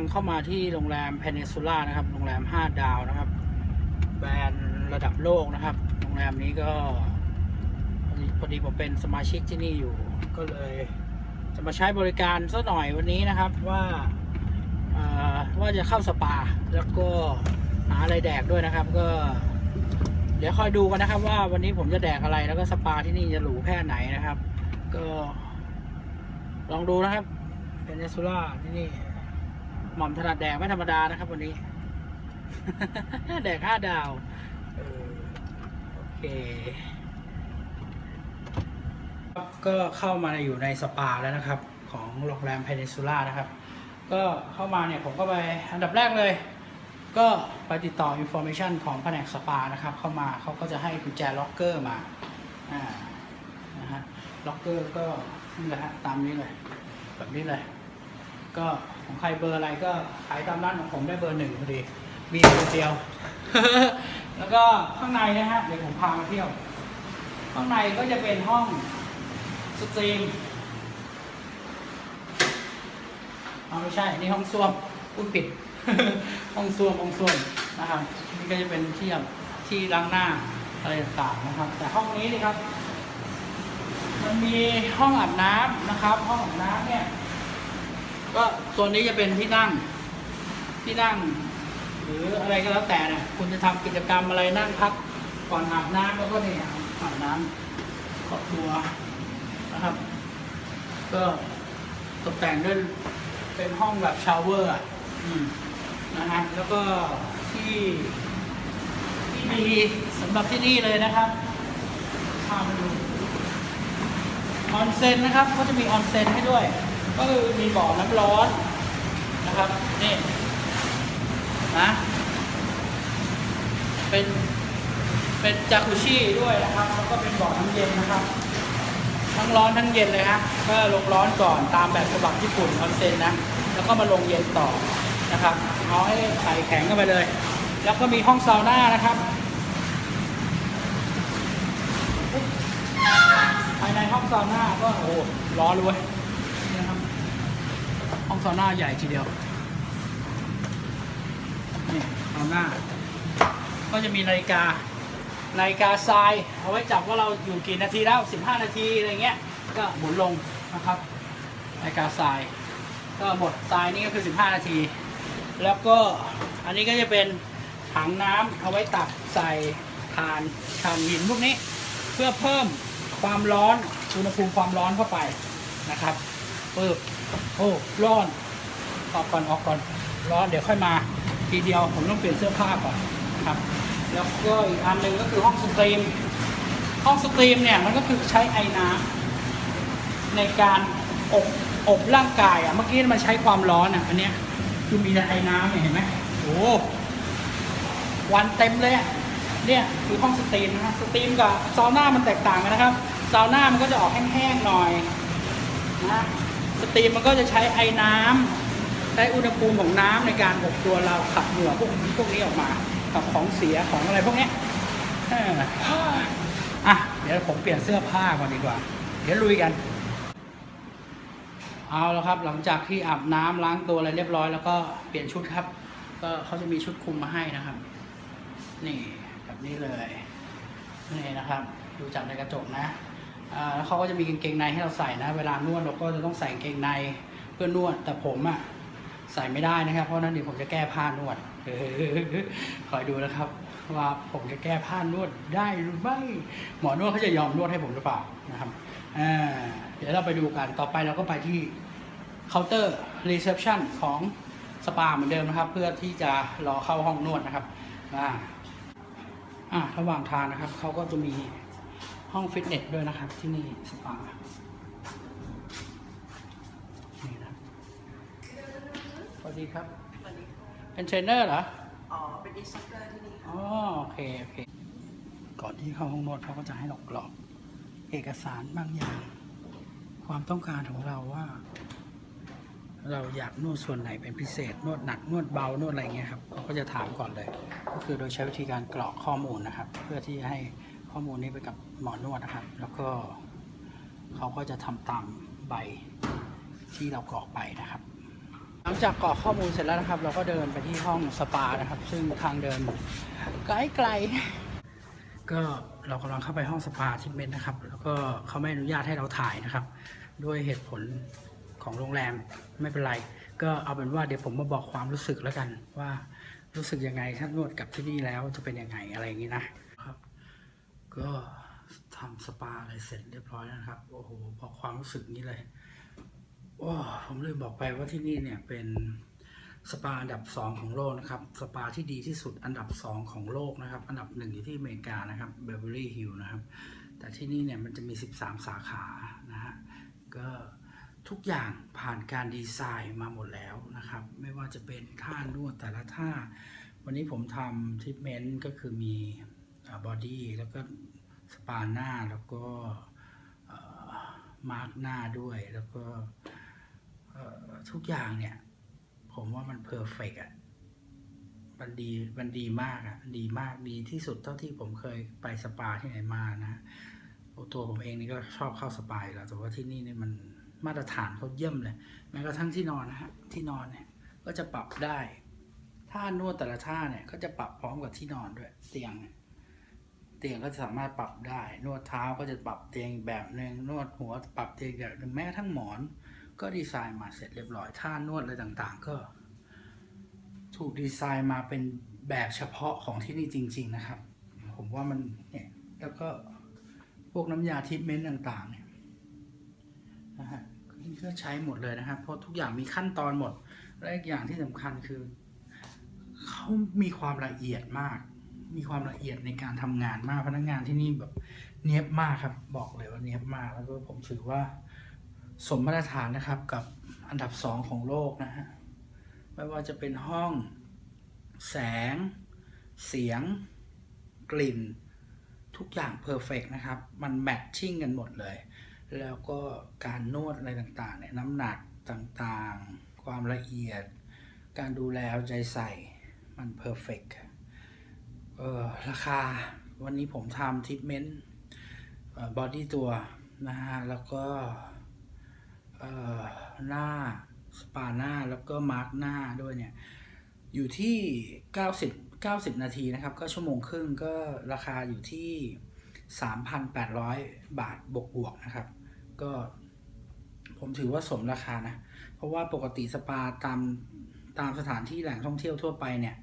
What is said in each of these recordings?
งเข้ามาที่โรงแรม Peninsula นะครับ โรงแรม 5 ดาวนะครับ แบรนด์ระดับโลกนะครับ โรงแรมนี้ก็พอดีผมเป็นสมาชิกที่นี่อยู่ ก็เลยจะมาใช้บริการสักหน่อยวันนี้นะครับว่าว่าจะเข้าสปา แล้วก็หาอะไรแดกด้วยนะครับ ก็ เดี๋ยวคอยดูกันนะครับ ว่าวันนี้ผมจะแดกอะไรแล้วก็สปาที่นี่จะหรูแค่ไหนนะครับ ก็ลองดูนะครับเพน n ซูล่าที่นี่ หม่อมถนัดแดกไม่ธรรมดานะครับวันนี้ แดกห้าดาวโอเคก็เข้ามาอยู่ในสปาแล้วนะครับ ของโรงแรมเพน n ซูล่านะครับ ก็เข้ามาเนี่ยผมก็ไปอันดับแรกเลย ก็ไปติดต่อ information ของแผนกสปานะครับ เข้ามาเขาก็จะให้กุญแจล็อกเกอร์มาอ่านะฮะล็อกเกอร์ก็นี่แหละฮะตามนี้เลยแบบนี้เลย ก็ของใครเบอร์อะไรก็ขายตามร้านของผมได้เบอร์หนึ่งพอดี มีเบอร์เดียว แล้วก็ข้างในนะฮะเดี๋ยวผมพามาเที่ยว ข้างในก็จะเป็นห้องสตรีมเอาไม่ใช่ นี่ห้องส้วมพูดผิด ห้องส้วมห้องส้วมนะครับนี่ก็จะเป็นที่แบที่ล้างหน้าอะไรต่างๆนะครับ แต่ห้องนี้นี่ครับ มันมีห้องอาบน้ำนะครับ ห้องอาบน้ำเนี่ย ก็โซนนี้จะเป็นที่นั่ง ที่นั่ง หรืออะไรก็แล้วแต่เนี่ยคุณจะทำกิจกรรมอะไรนั่งพักก่อนอาบน้ำแล้วก็เนี่ยอาบน้ำครอบครัวนะครับ ก็ตกแต่งด้วยเป็นห้องแบบชาวเวอร์อะนะฮะแล้วก็ที่ที่ดีสำหรับที่นี่เลยนะครับพามาดูออนเซ็นนะครับ ก็จะมีออนเซ็นให้ด้วย ก็คือมีบ่อน้ำร้อนนะครับนี่นะเป็นเป็นจากุชิด้วยนะครับแล้วก็เป็นบ่อน้ำเย็นนะครับ ทั้งร้อนทั้งเย็นเลยฮะก็ลงร้อนก่อนตามแบบฉบับญี่ปุ่นออนเซ็นนะแล้วก็มาลงเย็นต่อนะครับเอาให้ใส่แข็งกันไปเลย แล้วก็มีห้องซาวน่านะครับภายในห้องซาวน่าก็โอ้ร้อนเลยเว้ยนี่นะครับ ห้องซาวน่าใหญ่ทีเดียว นี่ซาวน่า ก็จะมีนาฬิกา นาฬิกาทราย เอาไว้จับว่าเราอยู่กี่นาทีแล้ว 15 นาทีอะไรเงี้ย ก็หมุนลงนะครับ นาฬิกาทราย ก็หมดทรายนี่ก็คือ 15 นาที แล้วก็อันนี้ก็จะเป็นถังน้ำเอาไว้ตักใส่ทานทานหินพวกนี้ เพื่อเพิ่มความร้อนอุณหภูมิความร้อนเข้าไปนะครับปึ๊บ โอ้ร้อนออกก่อนออกก่อนร้อนเดี๋ยวค่อยมา ทีเดียวผมต้องเปลี่ยนเสื้อผ้าก่อนครับ แล้วก็อีกอันหนึ่งก็คือห้องสตรีม ห้องสตรีมเนี่ยมันก็คือใช้ไอ้น้ำในการอบอบร่างกายอะเมื่อกี้มันใช้ความร้อนอะอันเนี้ยคือมีแต่ไอ้น้ำเนี่ยเห็นไหมโอ้วันเต็มเลยเนี่ยคือห้องสตรีมนะสตรีมกับซาวน่ามันแตกต่างกันนะครับซาวน่ามันก็จะออกแห้งๆหน่อยนะ สตรีมมันก็จะใช้ไอ้น้ำใช้อุณหภูมิของน้ำในการอบตัวเราขับเหงื่อพวกพวกนี้ออกมาขับของเสียของอะไรพวกเนี้ยเอออะเดี๋ยวผมเปลี่ยนเสื้อผ้าก่อนดีกว่า เดี๋ยวลุยกัน เอาแล้วครับ หลังจากที่อาบน้ำล้างตัวอะไรเรียบร้อยแล้วก็เปลี่ยนชุดครับ ก็เขาจะมีชุดคลุมมาให้นะครับ นี่แบบนี้เลยนี่นะครับ ดูจากในกระจกนะ แล้วเขาก็จะมีกางเกงในให้เราใส่นะ เวลานวดเราก็จะต้องใส่กางเกงในเพื่อนวด แต่ผมอะใส่ไม่ได้นะครับ เพราะนั้นเดี๋ยวผมจะแก้ผ้านวดคอยดูนะครับ ว่าผมจะแก้ผ้านวดได้หรือไม่ หมอนวดเขาจะยอมนวดให้ผมหรือเปล่านะครับเดี๋ยวเราไปดูกันต่อไปเราก็ไปที่เคาน์เตอร์รีเซพชันของสปาเหมือนเดิมนะครับ เพื่อที่จะรอเข้าห้องนวดนะครับอ่าอะระหว่างทางนะครับเขาก็จะมี ห้องฟิตเนสด้วยนะครับ ที่นี่สปานี่นะครับสวัสดีครับสวัสดีค่ะเป็นเทรนเนอร์เหรอ อ๋อ เป็นอินสตรัคเตอร์ที่นี่ค่ะอ๋อโอเค โอเค ก่อนที่เข้าห้องนวดเขาก็จะให้เรากรอกเอกสารบางอย่าง ความต้องการของเราว่า เราอยากนวดส่วนไหนเป็นพิเศษ นวดหนัก นวดเบา นวดอะไรเงี้ยครับเขาก็จะถามก่อนเลย ก็คือโดยใช้วิธีการกรอกข้อมูลนะครับ เพื่อที่จะให้ ข้อมูลนี้ไปกับหมอนวดนะครับ แล้วก็เขาก็จะทำตามใบที่เรากรอกไปนะครับ หลังจากกรอกข้อมูลเสร็จแล้วนะครับ เราก็เดินไปที่ห้องสปานะครับ ซึ่งทางเดินไกลไกลๆก็เรากำลังเข้าไปห้องสปาที่เมนนะครับ แล้วก็เขาไม่อนุญาตให้เราถ่ายนะครับ ด้วยเหตุผลของโรงแรมไม่เป็นไร ก็เอาเป็นว่าเดี๋ยวผมมาบอกความรู้สึกแล้วกันว่ารู้สึกยังไงถ้านวดกับที่นี่แล้วจะเป็นยังไงอะไรอย่างนี้นะ ก็ทำสปาอะไรเสร็จเรียบร้อยแล้วนะครับ โอ้โหบอกความรู้สึกนี้เลยโอ้ผมลืมบอกไปว่าที่นี่เนี่ยเป็นสปาอันดับ 2 ของโลกนะครับ สปาที่ดีที่สุดอันดับ 2 ของโลกนะครับ อันดับหนึ่งอยู่ที่อเมริกานะครับเบเวอรี่ฮิลนะครับ แต่ที่นี่เนี่ยมันจะมี 13 สาขานะฮะ ก็ทุกอย่างผ่านการดีไซน์มาหมดแล้วนะครับ ไม่ว่าจะเป็นท่านวดแต่ละท่า วันนี้ผมทำทรีทเมนต์ก็คือมี บอดี้แล้วก็สปาหน้าแล้วก็มาร์กหน้าด้วยแล้วก็ทุกอย่างเนี่ย ผมว่ามันเพอร์เฟกอะมันดีมันดีมากอะดีมากดีที่สุดเท่าที่ผมเคยไปสปาที่ไหนมานะตัวผมเองนี่ก็ชอบเข้าสปาแล้วแต่ว่าที่นี่เนี่ยมันมาตรฐานเขาเยี่ยมเลยแม้กระทั่งที่นอนนะฮะที่นอนเนี่ยก็จะปรับได้ท่านวดแต่ละท่าเนี่ยก็จะปรับพร้อมกับที่นอนด้วยเตียงเนี่ย เตียงก็สามารถปรับได้ นวดเท้าก็จะปรับเตียงอีกแบบหนึ่งนวดหัวปรับเตียงแบบหนึ่งแม้ทั่งหมอน ก็ดีไซน์มาเสร็จเรียบร้อยท่านวดอะไรต่างๆ ก็ ถูกดีไซน์มาเป็นแบบเฉพาะของที่นี่จริง ๆ นะครับ ผมว่ามันเนี่ยแล้วก็พวกน้ำยาทิปเมนต์ต่างๆเนี่ยนะฮะนี่ก็ใช้หมดเลยนะครับ เพราะทุกอย่างมีขั้นตอนหมด และอีกอย่างที่สำคัญคือ เขามีความละเอียดมาก มีความละเอียดในการทำงานมากพนักงานที่นี่แบบเนียบมากครับ บอกเลยว่าเนียบมากแล้วก็ผมถือว่าสมมาตรฐานนะครับกับอันดับสองของโลกนะฮะไม่ว่าจะเป็นห้อง แสง เสียง กลิ่น ทุกอย่างเพอร์เฟกนะครับ มันแมทชิ่งกันหมดเลย แล้วก็การนวดอะไรต่างๆเนี่ยน้ำหนักต่างๆ ความละเอียด การดูแลเอาใจใส่มันเพอร์เฟกต์ เออราคาวันนี้ผมทำทรีทเมนต์บอดี้ตัวนะฮะ แล้วก็เออหน้า สปาหน้าแล้วก็มาร์กหน้าด้วยเนี่ย อยู่ที่ 90 90 นาทีนะครับ ก็ชั่วโมงครึ่งก็ราคาอยู่ที่ 3,800 บาทบวกบวกๆนะครับ ก็ผมถือว่าสมราคานะ เพราะว่าปกติสปาตามตามสถานที่แหล่งท่องเที่ยวทั่วไปเนี่ย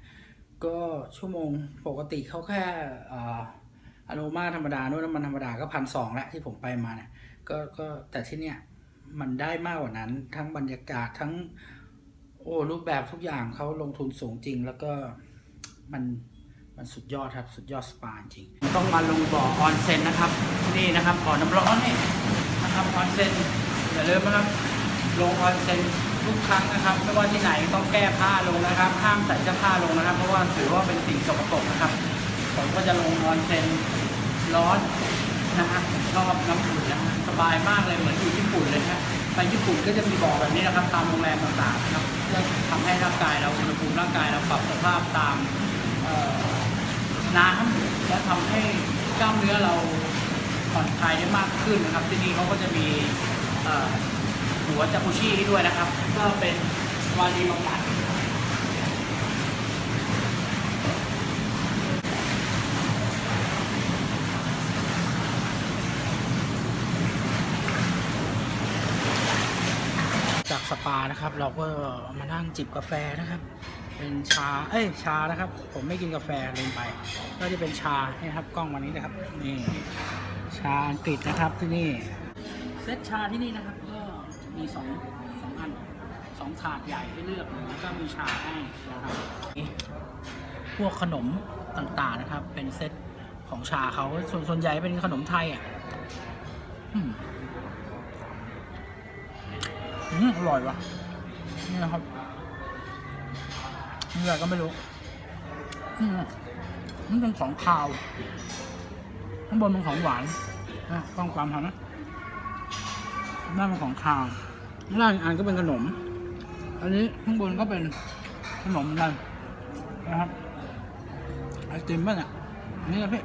ก็ชั่วโมงปกติเขาแค่อาอโนมาธรรมดานวดน้ำมันธรรมดาก็พันสองแล้วที่ผมไปมาเนี่ยก็ก็แต่ที่เนี่ยมันได้มากกว่านั้นทั้งบรรยากาศทั้งโอ้รูปแบบทุกอย่างเขาลงทุนสูงจริง แล้วก็มันมันสุดยอดครับสุดยอดสปาจริง ต้องมาลงบ่อออนเซ็นนะครับนี่นะครับบ่อน้ำร้อนนี่นะครับออนเซ็นอย่าลืมนะครับลงออนเซ็น ทุกครั้งนะครับ ไม่ว่าที่ไหนต้องแก้ผ้าลงนะครับ ห้ามใส่เสื้อผ้าลงนะครับ เพราะว่าถือว่าเป็นสิ่งสกปรกนะครับ ผมก็จะลงออนเซนร้อนนะฮะชอบน้ำอุ่นนะฮะสบายมากเลยเหมือนอยู่ญี่ปุ่นเลยฮะไปญี่ปุ่นก็จะมีบ่อแบบนี้นะครับ ตามโรงแรมต่างๆนะครับเพื่อทำให้ร่างกายเราอุณหภูมิร่างกายเราปรับสภาพตามน้ำและทำให้กล้ามเนื้อเราผ่อนคลายได้มากขึ้นนะครับ ที่นี่เขาก็จะมี หัวจักรุชี่ให้ด้วยนะครับ ก็เป็นวารีบำบัดจากสปานะครับ เราก็มานั่งจิบกาแฟนะครับ เป็นชาเอ้ยชานะครับ ผมไม่กินกาแฟลืมไป ก็จะเป็นชานี่ครับกล้องวันนี้นะครับนี่ชาอังกฤษนะครับที่นี่เซตชาที่นี่นะครับ มีสองสองอันสองถาดใหญ่ให้เลือกแล้วก็มีชาให้นะครับพวกขนมต่างๆนะครับ เป็นเซตของชาเขาส่วนส่วนใหญ่เป็นขนมไทยอะอืมอร่อยว่ะนี่นะครับนี่อะไรก็ไม่รู้อืมมันเป็นของคาวข้างบนเป็นของหวานนะต้องความทำนะด้านเป็นของคาว ล่างอีกอันก็เป็นขนม อันนี้ข้างบนก็เป็นขนมเหมือนกันนะครับไอติมป่ะเนี่ยอันนี่นะพี่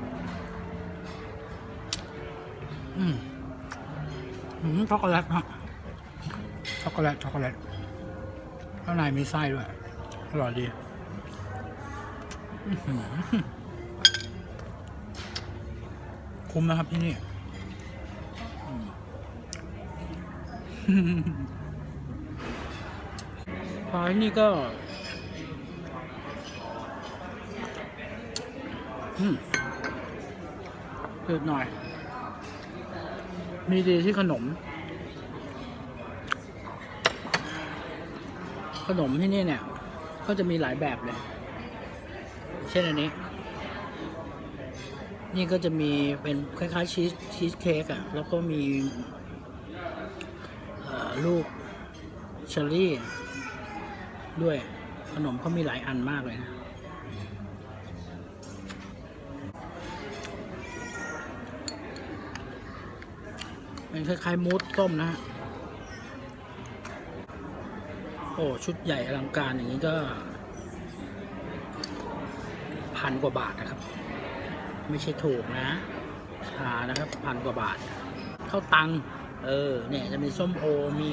อืมอืมช็อกโกแลตครับช็อกโกแลตช็อกโกแลตข้างในมีไส้ด้วยอร่อยดีคุ้มนะครับที่นี่ พาที่นี่ก็อืมเผ็ดหน่อย มีดีที่ขนม ขนมที่นี่เนี่ย ก็จะมีหลายแบบเลย เช่นอันนี้ นี่ก็จะมีเป็นคล้ายๆชีสชีสเค้กอะแล้วก็มี ลูกเชอรี่ ด้วยขนมเขามีหลายอันมากเลยนะ เป็นคล้ายๆมูสต้มนะฮะโอ้ชุดใหญ่อลังการอย่างนี้ก็ พันกว่าบาทนะครับ ไม่ใช่ถูกนะชานะครับ พันกว่าบาทข้าวตัง เออ เนี่ยจะมีส้มโอ มี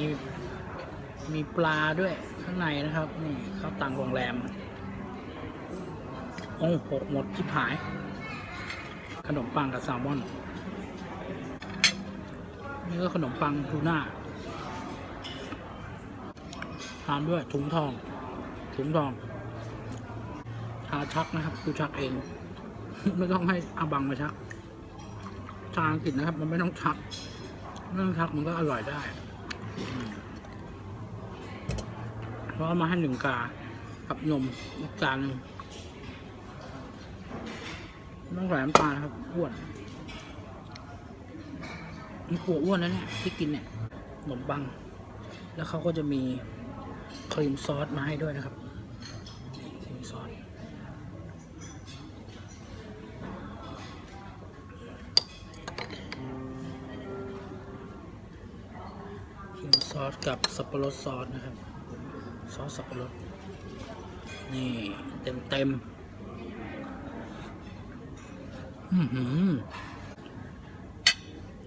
มีปลาด้วยข้างในนะครับ นี่ข้าวตังโรงแรม โอ้หกหมดที่หาย ขนมปังกับแซลมอน นี่ก็ขนมปังทูน่าทานด้วยถุงทอง ถุงทองชาชักนะครับคือชักเอง ไม่ต้องให้อาบังมาชักชาอังกฤษนะครับ มันไม่ต้องชัก ไม่ต้องชักมันก็อร่อยได้ เพราะมาให้หนึ่งกา กับนมอีกจานหนึ่งไม่ต้องใส่น้ำตาลครับอ้วนมีกลัวอ้วนนะเนี่ยที่กินเนี่ยขนมปัง แล้วเขาก็จะมีครีมซอสมาให้ด้วยนะครับ สกับสับปะรดซอสนะครับ ซอสสับปะรด นี่เต็มเต็มๆอือ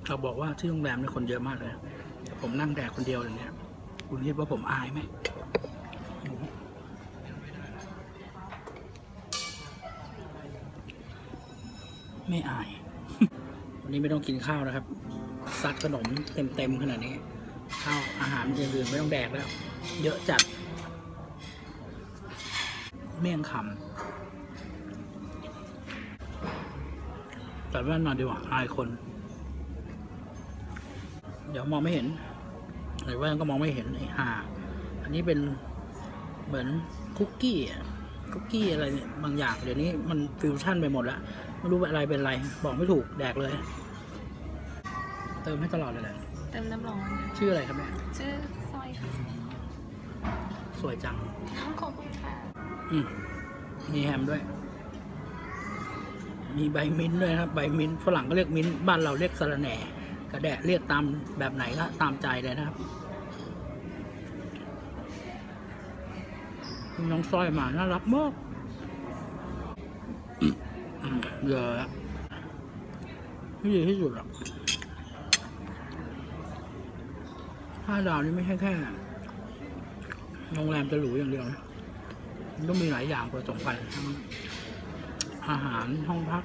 เขาบอกว่าที่โรงแรมเนี่ยคนเยอะมากเลย ผมนั่งแดกคนเดียวอย่างเนี้ย คุณคิดว่าผมอายไหมไม่อาย วันนี้ไม่ต้องกินข้าวนะครับ ซัดขนมเต็มๆขนาดนี้ ข้าวอาหารอย่างอื่นไม่ต้องแดกแล้ว เยอะจัด เมี่ยงคำแต่ว่นมาดีกว่าอายคน เดี๋ยวมองไม่เห็นหรือว่าก็มองไม่เห็นไอ้ห่าอันนี้เป็นเหมือนคุกกี้คุกกี้อะไรเนี่ยบางอย่าง เดี๋ยวนี้มันฟิวชั่นไปหมดแล้วไม่รู้อะไรเป็นอะไร บอกไม่ถูกแดกเลย เติมให้ตลอดเลยแหละ เติมน้ำร้อนชื่ออะไรครับแม่ชื่อสร้อยค่ะสวยจังขอบคุณค่ะอืมมีแฮมด้วย มีใบมิ้นท์ด้วยนะครับ ใบมิ้นท์ฝรั่งก็เรียกมิ้นท์บ้านเราเรียกสะระแหน่กระแดะเรียกตามแบบไหนก็ตามใจเลยนะครับมีน้องสร้อยมาน่ารักมากอืมเยอะที่ดีที่สุดอะ ห้าดาวนี่ไม่ใช่แค่โรงแรมจะหรูอย่างเดียวนะมันต้องมีหลายอย่างผสมกันทั้งอาหารห้องพัก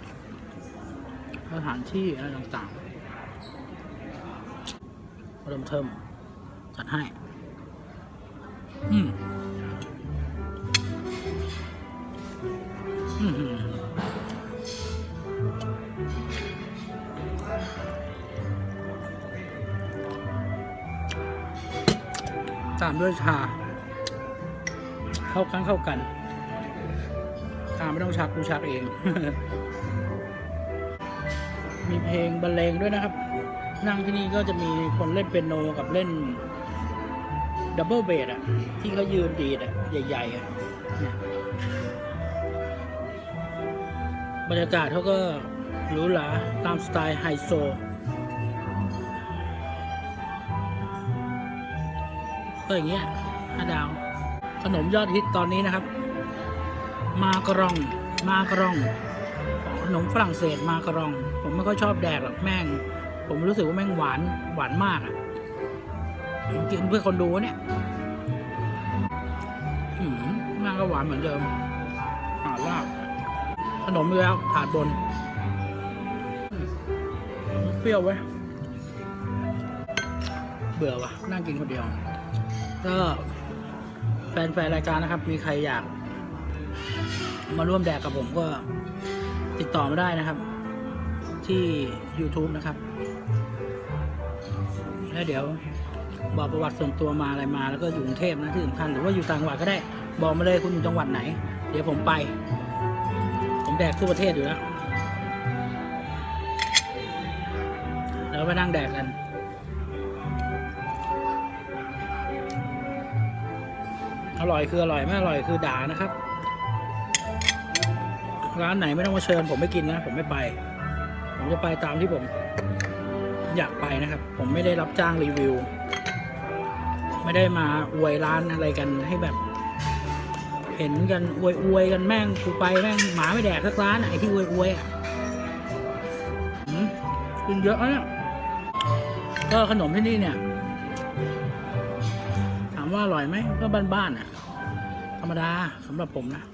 สถานที่อะไรต่างๆเริ่มเทิมจัดให้ อืมามด้วยชา เข้ากันเข้ากันชาไม่ต้องชักกูชักเอง มีเพลงบรรเลงด้วยนะครับ นั่งที่นี่ก็จะมีคนเล่นเปียโนกับเล่นดับเบิลเบสอะ ที่เขายืนดีดอะ ใหญ่ๆอะเนี่ยบรรยากาศเขาก็หรูหราตามสไตล์ไฮโซ ก็อย่างเงี้ยห้าดาว ขนมยอดฮิตตอนนี้นะครับ มากรอง มากรอง ขนมฝรั่งเศสมากรอง ผมไม่ค่อยชอบแดกหรอกแม่ง ผมรู้สึกว่าแม่งหวานหวานมากอะ่ะกินเพื่อคนดูเนี่ยานเหมือนเดิมหาลาบขนมอีกแล้วถาดบน เปรี้ยวไว้ยเบื่อวะนั่งกินคนเดียว ก็แฟนๆรายการนะครับ มีใครอยาก มาร่วมแดกกับผมก็ติดต่อมาได้นะครับ ที่ YouTube นะครับ แล้วเดี๋ยวบอกประวัติส่วนตัวมาอะไรมาแล้วก็อยู่กรุงเทพนะที่สำคัญหรือว่าอยู่ต่างจังหวัดก็ได้บอกมาเลยคุณอยู่จังหวัดไหน เดี๋ยวผมไป ผมแดกทั่วประเทศอยู่แล้วแล้วไปนั่งแดกกัน อร่อยคืออร่อยไม่อร่อยคือด่านะครับ ร้านไหนไม่ต้องมาเชิญ ผมไม่กินนะ ผมไม่ไป ผมจะไปตามที่ผม อยากไปนะครับ ผมไม่ได้รับจ้างรีวิว ไม่ได้มาอวยร้านอะไรกันให้แบบ เห็นกันอวยอวยกันแม่งกูไปแม่งหมาไม่แดกสักร้านไอ้ที่อวยอวยอะอืมกินเยอะนะก็ขนมที่นี่เนี่ย ว่าอร่อยไหมก็บ้านๆอะ ธรรมดาสำหรับผมนะ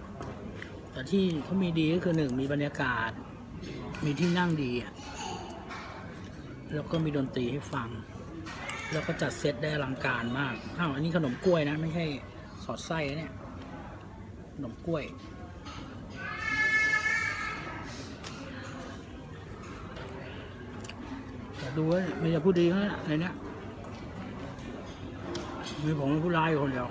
แต่ที่เขามีดีก็คือหนึ่งมีบรรยากาศ มีที่นั่งดีอะแล้วก็มีดนตรีให้ฟัง แล้วก็จัดเซตได้อลังการมากอ้าวอันนี้ขนมกล้วยนะ ไม่ใช่สอดไส้นะเนี่ยขนมกล้วยแต่ดูว่ามีแต่ผู้ดีทั้งนั้นอะในเนี้ย มีผมเป็นผู้ร้ายอยู่คนเดียว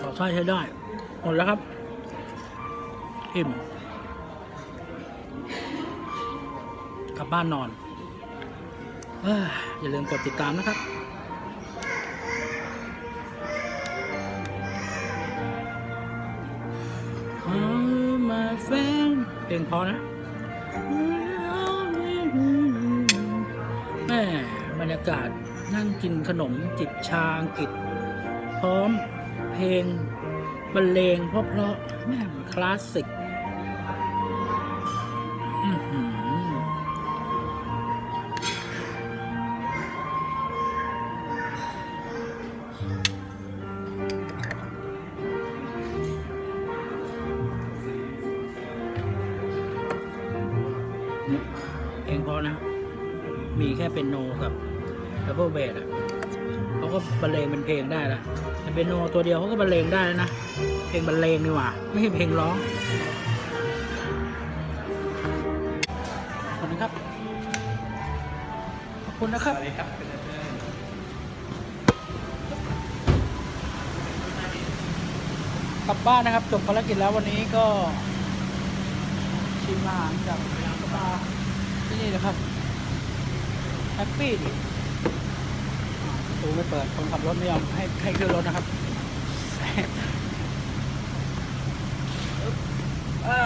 ขอไส้ใช้ได้ หมดแล้วครับ อิ่ม กลับบ้านนอนอย่าลืมกดติดตามนะครับ Oh my friend เพลงพอนะ รยากาศนั่งกินขนมจิบชาอังกฤษ พร้อมเพลงบรรเลงเพราะเพราะๆแม่คลาสสิก อือหือ เลงเป็นเพลงได้ละแต่เป็นโนตัวเดียวเขาก็บรรเลงได้แล้วนะ เพลงบรรเลงนี่หว่า ไม่ใช่เพลงร้องขอบคุณครับ ขอบคุณนะครับ กลับบ้านนะครับ จบภารกิจแล้ววันนี้ก็ ชิมอาหารจากร้านสปาที่นี่นะครับ แฮปปี้ดิอ่า ประตูไม่เปิด คนขับรถไม่ยอมให้ให้ขึ้นรถนะครับอ่า